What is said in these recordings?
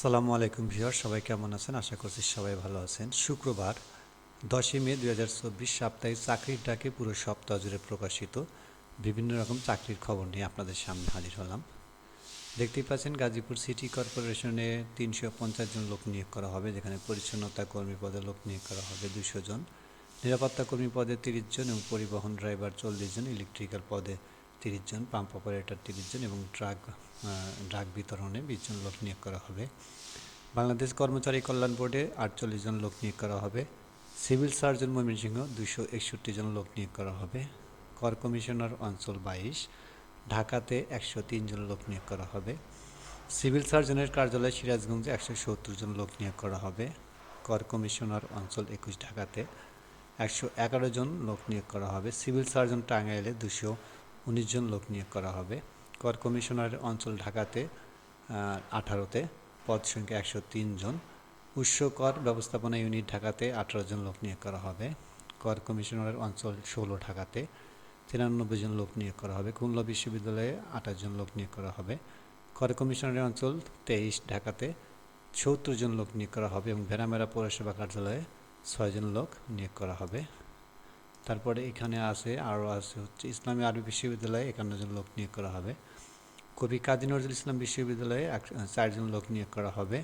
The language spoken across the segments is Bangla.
আসসালামু আলাইকুম ভিউয়ার সবাই কেমন আছেন? আশা করছি সবাই ভালো আছেন। শুক্রবার, দশই মে দুই হাজার চব্বিশ সাপ্তাহিক চাকরির ডাকে পুরো সপ্তাহ জুড়ে প্রকাশিত বিভিন্ন রকম চাকরির খবর নিয়ে আপনাদের সামনে হাজির হলাম। দেখতেই পাচ্ছেন, গাজীপুর সিটি কর্পোরেশনে তিনশো পঞ্চাশ জন লোক নিয়োগ করা হবে, যেখানে পরিচ্ছন্নতা কর্মী পদে লোক নিয়োগ করা হবে দুশো জন। নিরাপত্তা কর্মী পদে তিরিশ জন এবং পরিবহন ড্রাইভার চল্লিশ জন, ইলেকট্রিক্যাল পদে তিরিশ জন পাম্প অপারেটর তিরিশ জন এবং ট্রাক ড্রাগ বিতরণে বিশ জন লোক নিয়োগ করা হবে। বাংলাদেশ কর্মচারী কল্যাণ বোর্ডে আটচল্লিশ জন লোক নিয়োগ করা হবে। সিভিল সার্জন ময়মনসিংহ দুশো একষট্টি জন লোক নিয়োগ করা হবে। কর কমিশনার অঞ্চল বাইশ, ঢাকাতে একশো তিন জন লোক নিয়োগ করা হবে। সিভিল সার্জনের কার্যালয় সিরাজগঞ্জে একশো সত্তর জন লোক নিয়োগ করা হবে। কর কমিশনার অঞ্চল একুশ, ঢাকাতে একশো এগারো জন লোক নিয়োগ করা হবে। সিভিল সার্জন টাঙ্গাইলে দুশো উনিশ জন লোক নিয়োগ করা হবে। কর কমিশনার অঞ্চল ঢাকাতে আঠারোতে, পদ সংখ্যা একশো তিন জন। উৎস কর ব্যবস্থাপনা ইউনিট ঢাকাতে আঠারো জন লোক নিয়োগ করা হবে। কর কমিশনারের অঞ্চল ষোলো ঢাকাতে তিরানব্বই জন লোক নিয়োগ করা হবে। খুলনা বিশ্ববিদ্যালয়ে আঠাশ জন লোক নিয়োগ করা হবে। কর কমিশনারের অঞ্চল তেইশ ঢাকাতে সত্তর জন লোক নিয়োগ করা হবে এবং ভেড়ামেরা পৌরসভা কার্যালয়ে ছয়জন লোক নিয়োগ করা হবে। তারপরে এখানে আছে, আরও আছে হচ্ছে ইসলামী আরবি বিশ্ববিদ্যালয়ে একান্ন জন লোক নিয়োগ করা হবে। কবি কাজী নজরুল ইসলাম বিশ্ববিদ্যালয়ে চারজন লোক নিয়োগ করা হবে।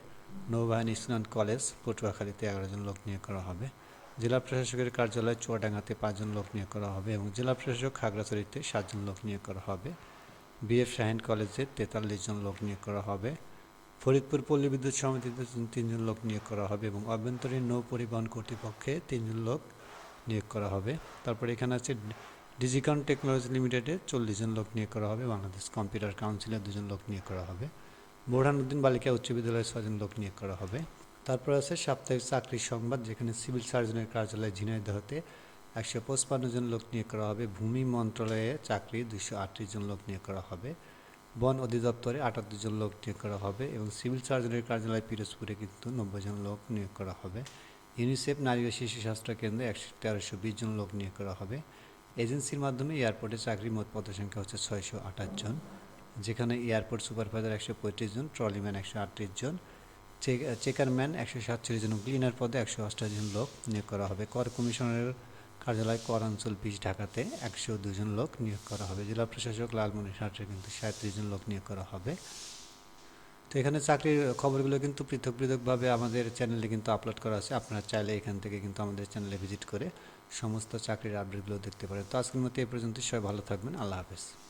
নৌবাহিনী ইসলাম কলেজ, পটুয়াখালীতে এগারো জন লোক নিয়োগ করা হবে। জেলা প্রশাসকের কার্যালয়ে চুয়াডাঙ্গাতে পাঁচজন লোক নিয়োগ করা হবে এবং জেলা প্রশাসক খাগড়াছড়িতে সাতজন লোক নিয়োগ করা হবে। বিএফ শাহিন কলেজে তেতাল্লিশ জন লোক নিয়োগ করা হবে। ফরিদপুর পল্লী বিদ্যুৎ সমিতিতে তিনজন লোক নিয়োগ করা হবে এবং অভ্যন্তরীণ নৌ পরিবহন কর্তৃপক্ষে তিনজন লোক নিয়োগ করা হবে। তারপরে এখানে আছে ডিজিকন টেকনোলজি লিমিটেডে চল্লিশ জন লোক নিয়োগ করা হবে। বাংলাদেশ কম্পিউটার কাউন্সিলে দুজন লোক নিয়োগ করা হবে। বোরহানুদ্দিন বালিকা উচ্চ বিদ্যালয়ে ছজন লোক নিয়োগ করা হবে। তারপর আছে সাপ্তাহিক চাকরির সংবাদ, যেখানে সিভিল সার্জনের কার্যালয় ঝিনাইদহতে একশো পঁচপান্ন জন লোক নিয়োগ করা হবে। ভূমি মন্ত্রণালয়ে চাকরি দুশো আটত্রিশ জন লোক নিয়োগ করা হবে। বন অধিদপ্তরে আটাত্তর জন লোক নিয়োগ করা হবে এবং সিভিল সার্জনের কার্যালয় পিরোজপুরে কিন্তু নব্বই জন লোক নিয়োগ করা হবে। ইউনিসেফ নারী ও শিশু স্বাস্থ্য কেন্দ্রে একশো তেরোশো বিশ জন লোক নিয়োগ করা হবে। এজেন্সির মাধ্যমে এয়ারপোর্টে চাকরি মোট পদসংখ্যা হচ্ছে ছয়শো আঠাশ জন, যেখানে এয়ারপোর্ট সুপারভাইজার একশো পঁয়ত্রিশ জন, ট্রলিম্যান একশো আটত্রিশ জন চেকারম্যান একশো সাতচল্লিশ জন, ক্লিনার পদে একশো অষ্টাশি জন লোক নিয়োগ করা হবে। কর কমিশনারের কার্যালয় কর অঞ্চল বিশ ঢাকাতে একশো দুজন লোক নিয়োগ করা হবে। জেলা প্রশাসক লালমনিরহাটে কিন্তু সাঁত্রিশ জন লোক নিয়োগ করা হবে। এখানে চাকরির খবরগুলো কিন্তু পৃথক পৃথকভাবে আমাদের চ্যানেলে কিন্তু আপলোড করা আছে। আপনারা চাইলে এখান থেকে কিন্তু আমাদের চ্যানেলে ভিজিট করে সমস্ত চাকরির আপডেটগুলো দেখতে পারেন। তো আজকের মতো এই পর্যন্ত সবাই ভালো থাকবেন। আল্লাহ হাফেজ।